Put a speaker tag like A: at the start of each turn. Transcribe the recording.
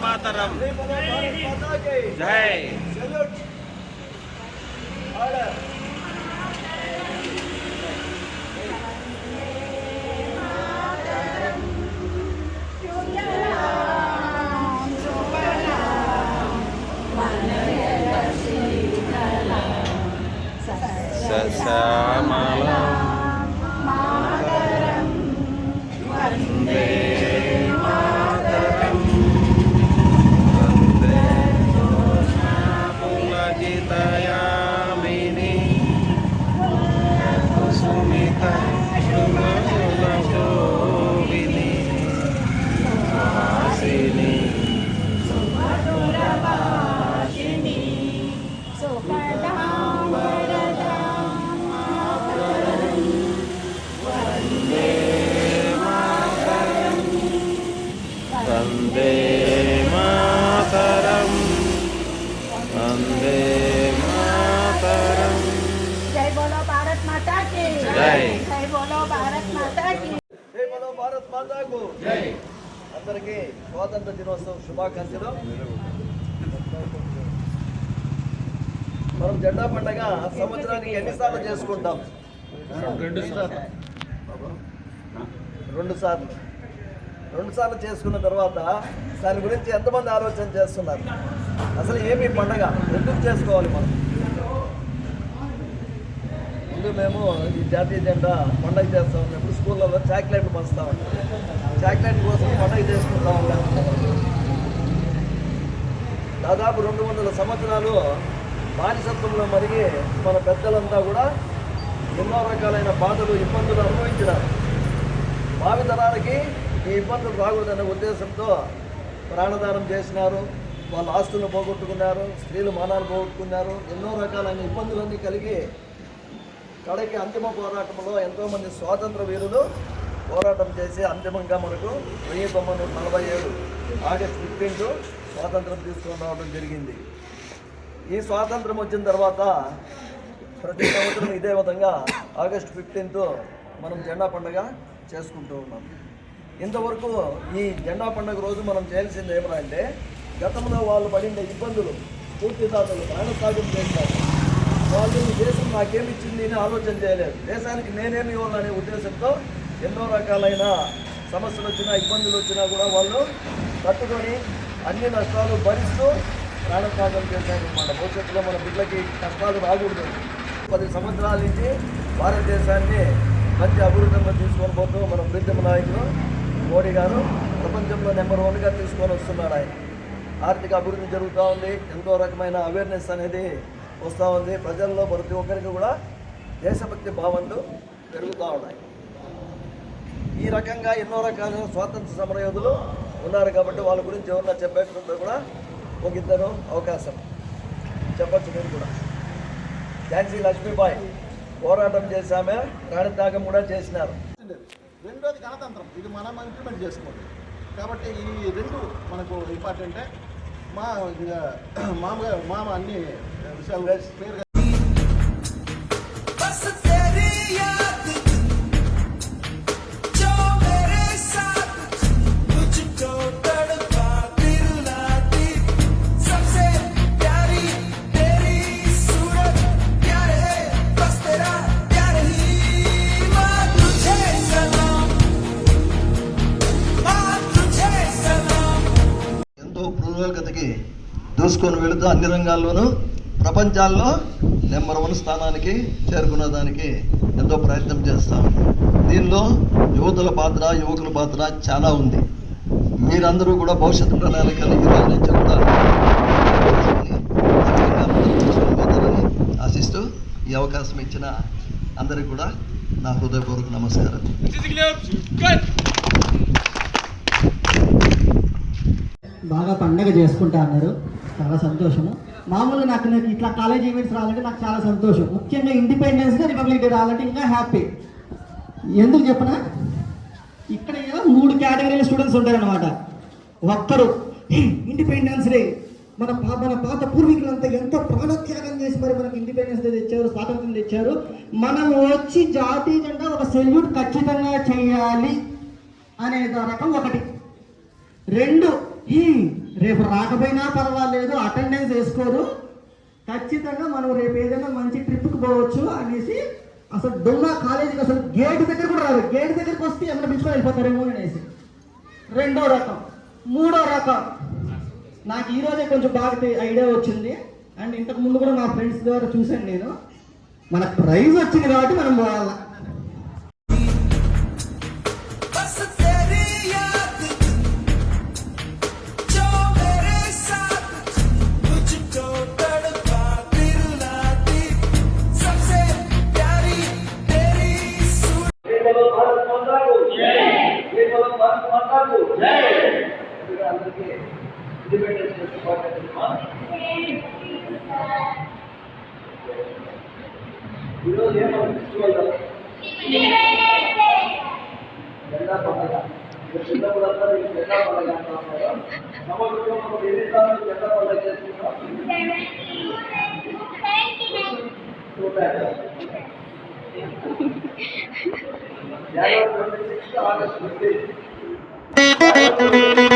A: వందే మాతరం
B: జై బలో భారత్
A: వందే మాతరం
C: భారత్ మాతా కి
A: జై
C: భారత్ మాతా భారత్ మాతా కు
B: జై అందరికీ స్వాతంత్ర దినోత్సవం శుభాకాంక్షలు. మనం జెండా పండగ సంవత్సరానికి ఎన్నిసార్లు చేసుకుంటాం? రెండు సార్లు. రెండు సార్లు. రెండు సార్లు చేసుకున్న తర్వాత దాని గురించి ఎంతమంది ఆలోచన చేస్తున్నారు? అసలు ఏమి పండగ? ఎందుకు చేసుకోవాలి మనం? ముందు మేము ఈ జాతీయ జెండా పండగ చేస్తా ఉన్నప్పుడు స్కూళ్ళలో చాక్లెట్లు పంచుతా ఉంటాం. చాక్లెట్ కోసం పండగ చేసుకుంటా ఉంటాం. దాదాపు రెండు వందల సంవత్సరాలు బానిసత్వంలో మరిగి మన పెద్దలంతా కూడా ఎన్నో రకాలైన బాధలు ఇబ్బందులు అనుభవించినారు. భావితరాలకి ఈ ఇబ్బందులు రాకూడదనే ఉద్దేశంతో ప్రాణదానం చేసినారు. వాళ్ళ ఆస్తులను పోగొట్టుకున్నారు స్త్రీలు మానాలు పోగొట్టుకున్నారు ఎన్నో రకాలైన ఇబ్బందులన్నీ కలిగి కడకి అంతిమ పోరాటంలో ఎంతోమంది స్వాతంత్ర వీరులు పోరాటం చేసి అంతిమంగా మనకు వెయ్యి తొమ్మిది వందల నలభై ఏడు ఆగస్ట్ ఫిఫ్టీన్త్ స్వాతంత్రం తీసుకొని రావడం జరిగింది. ఈ స్వాతంత్రం వచ్చిన తర్వాత ప్రతి సంవత్సరం ఇదే విధంగా ఆగస్ట్ ఫిఫ్టీన్త్ మనం జెండా పండుగ చేసుకుంటూ ఉన్నాం. ఇంతవరకు ఈ జెండా పండుగ రోజు మనం చేయాల్సింది ఏమన్నా అంటే గతంలో వాళ్ళు పడిన ఇబ్బందులు పూర్తిదాతలు ప్రాణత్యాగం చేశారు. వాళ్ళు ఈ దేశం నాకేమిచ్చింది అని ఆలోచన చేయలేదు. దేశానికి నేనేమి ఇవ్వాలనే ఉద్దేశంతో ఎన్నో రకాలైన సమస్యలు వచ్చినా ఇబ్బందులు వచ్చినా కూడా వాళ్ళు తట్టుకొని అన్ని నష్టాలు భరిస్తూ ప్రాణత్యాగం చేశారు మన భవిష్యత్తులో మన బిడ్డలకి కష్టాలు రాకూడదు. పది సంవత్సరాల నుంచి భారతదేశాన్ని మంచి అభివృద్ధిలో తీసుకొని పోతూ మన ప్రీతమ నాయకులు మోడీ గారు ప్రపంచంలో నెంబర్ వన్గా తీసుకొని వస్తున్నాడు ఆయన. ఆర్థిక అభివృద్ధి జరుగుతూ ఉంది. ఎంతో రకమైన అవేర్నెస్ అనేది వస్తూ ఉంది. ప్రజల్లో ప్రతి ఒక్కరికి కూడా దేశభక్తి భావనలు పెరుగుతూ ఉన్నాయి. ఈ రకంగా ఎన్నో రకాల స్వాతంత్ర సమరయోధులు ఉన్నారు కాబట్టి వాళ్ళ గురించి ఎవరన్నా చెప్పేటప్పుడు కూడా ఒక ఇద్దరు అవకాశం. చెప్పచ్చు మీరు కూడా. ఝాన్సీ లక్ష్మీబాయి పోరాటం చేశామే ప్రాణత్యాగం కూడా చేసినారు.
D: రెండోది గణతంత్రం. ఇది మనం ఇంప్లిమెంట్ చేసుకోవాలి. కాబట్టి ఈ రెండు మనకు ఇంపార్టెంటే మా ఇక మామూలుగా మామ అన్ని విషయాలు క్లియర్గా
B: ఎంతో పురోగతికి దూసుకొని వెళుతూ అన్ని రంగాల్లోనూ ప్రపంచాల్లో నెంబర్ వన్ స్థానానికి చేరుకున్న దానికి ఎంతో ప్రయత్నం చేస్తాం దీనిలో యువతుల పాత్ర యువకుల పాత్ర చాలా ఉంది. మీరందరూ కూడా భవిష్యత్తు ప్రణాళికలు ఈ రోజు నుంచి కూడా పోతారని ఆశిస్తూ ఈ అవకాశం ఇచ్చిన అందరికీ కూడా నా హృదయపూర్వక నమస్కారం.
E: బాగా పండగ చేసుకుంటా అన్నారు చాలా సంతోషము. మామూలుగా నాకు నాకు ఇట్లా కాలేజ్ ఈవెంట్స్ రావాలంటే నాకు చాలా సంతోషం. ముఖ్యంగా ఇండిపెండెన్స్ డే రిపబ్లిక్ డే రావాలంటే ఇంకా హ్యాపీ ఎందుకు చెప్పనా? ఇక్కడ మూడు కేటగిరీల స్టూడెంట్స్ ఉంటారనమాట ఒక్కరు ఇండిపెండెన్స్ డే. మన పా మన పాత పూర్వీకులంతా ఎంతో ప్రాణత్యాగం చేసి మరి మనకి ఇండిపెండెన్స్ డే తెచ్చారు స్వాతంత్రం తెచ్చారు. మనం వచ్చి జాతీయ జెండా ఒక సెల్యూట్ ఖచ్చితంగా చేయాలి అనే రకం ఒకటి. రెండు రేపు రాకపోయినా పర్వాలేదు అటెండెన్స్ వేసుకోరు. ఖచ్చితంగా మనం రేపు ఏదైనా మంచి ట్రిప్కి పోవచ్చు అనేసి అసలు దొంగ కాలేజీకి అసలు గేట్ దగ్గర కూడా రాదు గేట్ దగ్గరికి వస్తే ఏమైనా పిలుచుకొని వెళ్ళిపోతారేమో అనేసి. రెండో రకం మూడో రకం. నాకు ఈరోజే కొంచెం బాగా ఐడియా వచ్చింది. అండ్ ఇంతకు ముందు కూడా నా ఫ్రెండ్స్ ద్వారా చూశాను నేను. మనకు ప్రైజ్ వచ్చింది కాబట్టి మనం పోవాలా.
B: జై బలో భారత్ మాతాకు ముందుగా అందరికీ ఇండిపెండెన్స్ డే శుభాకాంక్షలు ఈరోజు ఏమో ఫెస్టివల్ జెండా పండుగ మీరు చిన్నప్పుడు అంతా మీకు జెండా పండుగ అంటున్నారు సమగ్రంలో మనం ఎన్నిసార్లు జెండా పండుగ చేసుకుంటాం చూడాలి జనవరి ట్వంటీ Thank you.